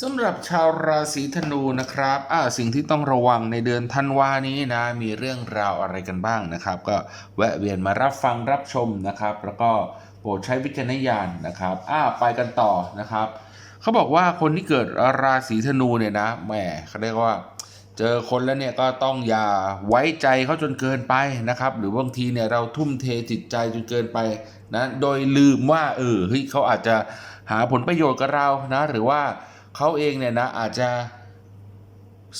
สำหรับชาวราศีธนูนะครับอ่าสิ่งที่ต้องระวังในเดือนธันวานี้นะ มีเรื่องราวอะไรกันบ้างนะครับ ก็แวะเวียนมารับฟังรับชมนะครับ แล้วก็โปรดใช้วิจารณญาณนะครับอ่าไปกันต่อนะครับ เขาบอกว่าคนที่เกิดราศีธนูเนี่ยนะแหมเขาเรียกว่า เจอคนแล้วเนี่ยก็ต้องอย่าไว้ใจเขาจนเกินไปนะครับ หรือบางทีเนี่ยเราทุ่มเทจิตใจจนเกินไปนะ โดยลืมว่าเออเฮ้ยเขาอาจจะหาผลประโยชน์กับเรานะ หรือว่า เขาเองเนี่ยนะอาจจะ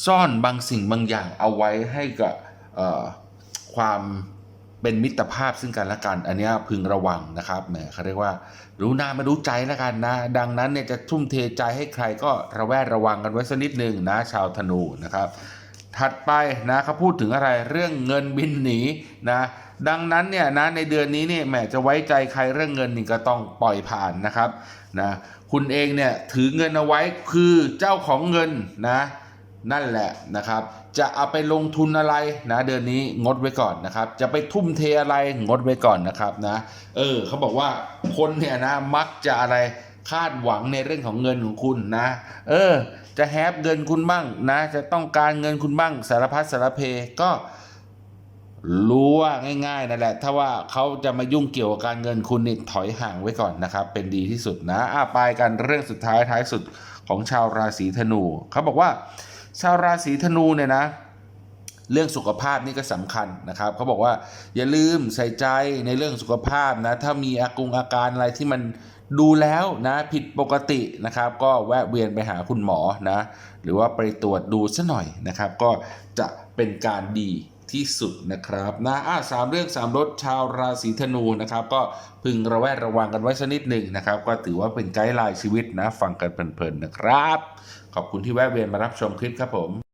ซ่อนบางสิ่งบางอย่างเอาไว้ให้กับความเป็นมิตรภาพซึ่งกันและกัน อันนี้พึงระวังนะครับแหมเขาเรียกว่า รู้หน้าไม่รู้ใจแล้วกันนะ ดังนั้นเนี่ยจะทุ่มเทใจให้ใครก็ระแวดระวังกันไว้สักนิดหนึ่งนะชาวธนูนะครับ ถัดไปนะเขาพูดถึงอะไรเรื่องเงินบินหนีนะดังนั้นเนี่ยนะในเดือนนี้เนี่ยแหมจะไว้ใจใครเรื่องเงินนี่ก็ต้องปล่อยผ่านนะครับนะคุณเองเนี่ยถือเงินเอาไว้คือเจ้าของเงินนะนั่นแหละนะครับ จะเอาไปลงทุนอะไรนะเดือนนี้งดไว้ก่อนนะครับ จะไปทุ่มเทอะไรงดไว้ก่อนนะครับนะเออเขาบอกว่าคนเนี่ยนะมักจะอะไร คาดหวังในเรื่องของเงินของคุณนะ เออ จะแฮปเงินคุณบ้างนะ จะต้องการเงินคุณบ้างสารพัดสารเพก็รู้ว่าง่ายๆนั่นแหละ ถ้าว่าเขาจะมายุ่งเกี่ยวกับการเงินคุณนี่ถอยห่างไว้ก่อนนะครับ เป็นดีที่สุดนะอะไปกันเรื่องสุดท้ายท้ายสุดของชาวราศีธนูเขาบอกว่า ชาวราศีธนูเนี่ยนะ เรื่องสุขภาพนี่ก็สำคัญนะครับเขาบอกว่าอย่าลืมใส่ใจในเรื่องสุขภาพนะถ้ามีอากงอาการอะไรที่มันดูแล้วนะผิดปกตินะครับ ก็แวะเวียนไปหาคุณหมอนะหรือว่าไปตรวจดูซะหน่อยนะครับ ก็จะเป็นการดีที่สุดนะครับนะอะสามเรื่องสามรสชาวราศีธนูนะครับ ก็พึงระแวดระวังกันไว้สักนิดหนึ่งนะครับ ก็ถือว่าเป็นไกด์ไลน์ชีวิตนะ ฟังกันเพลินๆนะครับ ขอบคุณที่แวะเวียนมารับชมคลิปครับผม